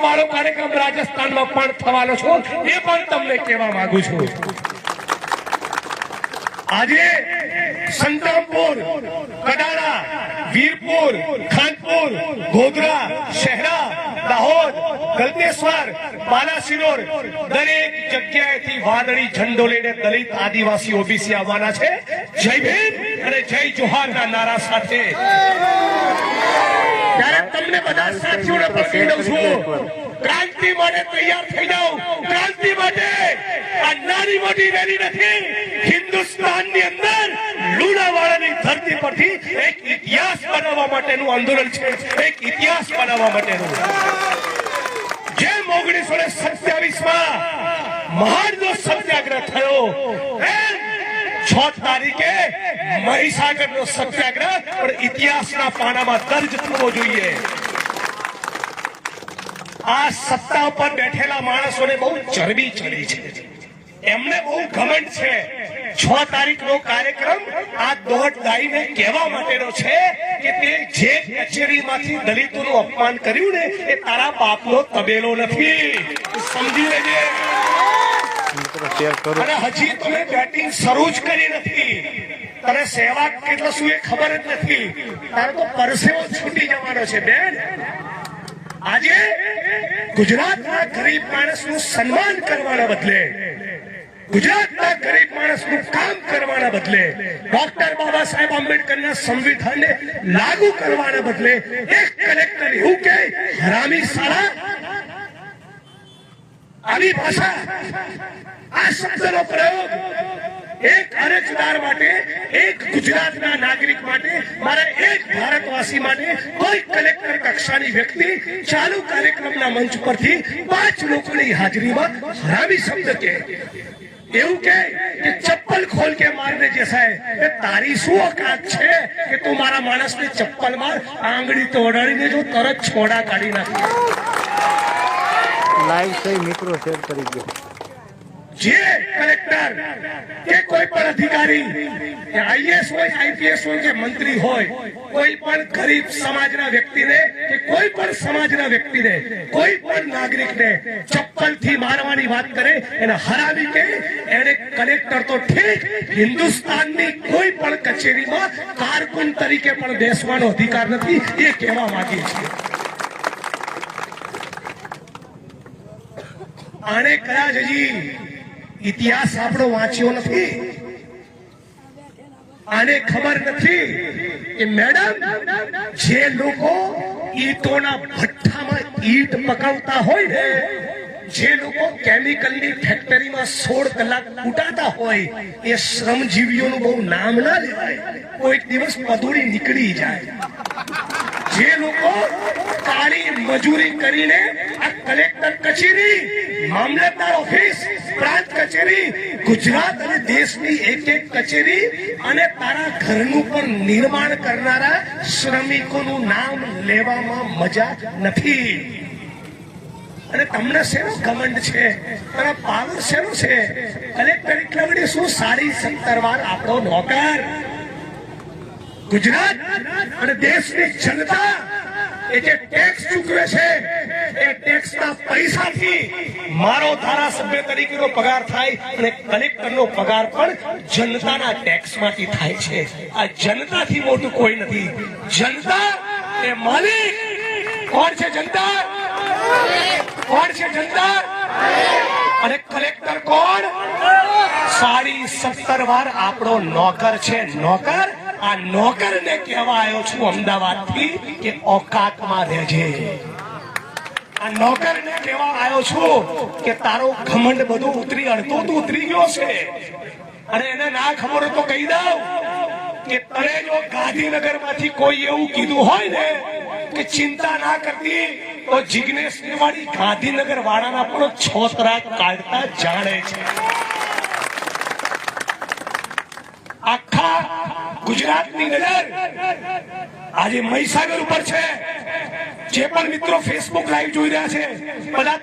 વાળો કાર્યક્રમ રાજસ્થાનમાં પણ થવાનો છો. એ પણ તમને કહેવા માંગુ છું. આજે સંતરામપુર કડાળા વીરપુર, ખાનપુર, ગોધરા, શહેરા ગલતેશ્વર બાલાસિનોર દરેક જગ્યાએથી વાદળી ઝંડો લઈને દલિત આદિવાસી ઓબીસી આવવાના છે. જય ભીમ અને જય જોહારના નારા સાથે. તમને બધા સાથીઓને પણ છું. ક્રાંતિ માટે તૈયાર થઈ જાઓ. ક્રાંતિ માટે આ નાની મોટી રેલી નથી. હિન્દુસ્તાનની અંદર લુણાવાડાની ધરતી પરથી એક ઇતિહાસ બનાવવા માટેનું આંદોલન છે. એક ઇતિહાસ બનાવવા માટેનું. જેમ ઓગણીસો ને સત્યાવીસમાં મહાન જો સત્યાગ્રહ થયો. એમ છ તારીખે મહીસાગર નો સત્યાગ્રહ, પણ ઇતિહાસના પાનામાં દર્જ થવો જોઈએ. આ સત્તા ઉપર બેઠેલા માણસોને બહુ ચરબી ચડી છે. એમને બહુ ઘમંડ છે. છ તારીખ નો કાર્યક્રમ આ દોઢ દાઈને કહેવા માટેનો છે. કે તે જે કચેરીમાંથી દલિતોનું અપમાન કર્યું ને એ તારા બાપનો તબેલો નથી. સમજી લેજે. અને હજી તમે બેટિંગ શરૂ જ કરી નથી. તને સેવા કેટલો શું એ ખબર જ નથી. તારે તો પરસેવો છૂટી જવાનો છે બેન. આજે ગુજરાતના ગરીબ માણસનું સન્માન કરવાના બદલે ગુજરાતના ગરીબ માણસનું કામ કરવાના બદલે ડોક્ટર બાબા સાહેબ આંબેડકરના સંવિધાનને લાગુ કરવાના બદલે એક કલેક્ટર એવું કે હરામી સારા. આવી ભાષા, આ શબ્દનો પ્રયોગ એક અરજદાર માટે, એક ગુજરાતના નાગરિક માટે, મારા એક ભારતવાસી માટે કોઈ કલેક્ટર કક્ષાની વ્યક્તિ ચાલુ કાર્યક્રમના મંચ પરથી પાંચ લોકોની હાજરીમાં હરાવી શબ્દ કે એવું કે ચપ્પલ ખોલ કે માર દે જેસાય એ તારી શું ઓકાત છે કે તું મારા માણસને ચપ્પલ માર, આંગળી તોડાડીને જો તરત છોડા કાઢી નાખે. લાઈવ થઈ મિત્રો શેર કરી દો જે કલેક્ટર, કે કોઈ પણ અધિકારી આઈએસ હોય, આઈપીએસ હોય, કે મંત્રી હોય, કોઈ પણ ગરીબ સમાજના વ્યક્તિને, કે કોઈ પણ સમાજના વ્યક્તિને, કોઈ પણ નાગરિકને ચપ્પલથી મારવાની વાત કરે, એને હરાવી કે એને કલેક્ટર તો ઠીક, હિન્દુસ્તાનની કોઈ પણ કચેરીમાં કારકુન તરીકે પણ બેસવાનો અધિકાર નથી, એ કહેવા માંગીએ છીએ. આને કદાચ હજી ઇતિહાસ આપણો વાંચ્યો નથી. આને ખબર નથી કે મેડમ, જે લોકો ઈટોના ભઠ્ઠામાં ઈટ પકવતા હોય ને, જે લોકો કેમિકલની ફેક્ટરીમાં સોળ કલાક ઉટાતા હોય, એ શ્રમજીવીઓનું બહુ નામ ના લેવાય. કોઈક દિવસ પદોડી નીકળી જાય. જે લોકો કાળી મજૂરી કરીને આ કલેક્ટર કચેરી, મામલતદાર ઓફિસ પ્રાંત કચેરી, ગુજરાત અને દેશની એક એક કચેરી અને તારા ઘરનું પણ નિર્માણ કરનારા શ્રમિકોનું નામ લેવામાં મજા નથી. અને તમને શેનો ઘમંડ છે? તારા પાવર શેનો છે? કલેક્ટર એટલા વડે શું સારી સત્તર વાર આપણો નોકર? ગુજરાત અને દેશની જનતા એ જે ટેક્સ ચૂકવે છે એ ટેક્સના પૈસાથી મારો ધારાસભ્ય તરીકેનો પગાર થાય અને કલેક્ટરનો પગાર પણ જનતાના ટેક્સમાંથી થાય છે. આ જનતાથી મોટું કોઈ નથી. જનતા એ માલિક. કોણ છે જનતા? કોણ છે જનતા? અને કલેક્ટર કોણ? સાડી સત્તર આપણો નોકર છે. નોકર? આ નોકર ને કહેવા આવ્યો છું અમદાવાદથી કે ઓકાતમાં રહેજે. આ નોકર ને કહેવા આવ્યો છું કે તારો ઘમંડ બધું ઉતરી અડતો તો ઉતરી ગયો છે. અને એને ના ખબર તો કહી દઉં કે તને જો ગાંધીનગરમાંથી કોઈ એવું કીધું હોય ને કે ચિંતા ના કરતી, તો જિગ્નેશ મેવાડી ગાંધીનગર વાળાના પણ છોતરા કાઢતા જાણે છે. આખા ગુજરાતની નજર આજે મહીસાગર ઉપર છે. જે પણ મિત્રો ફેસબુક લાઈવ જોઈ રહ્યા છે બધા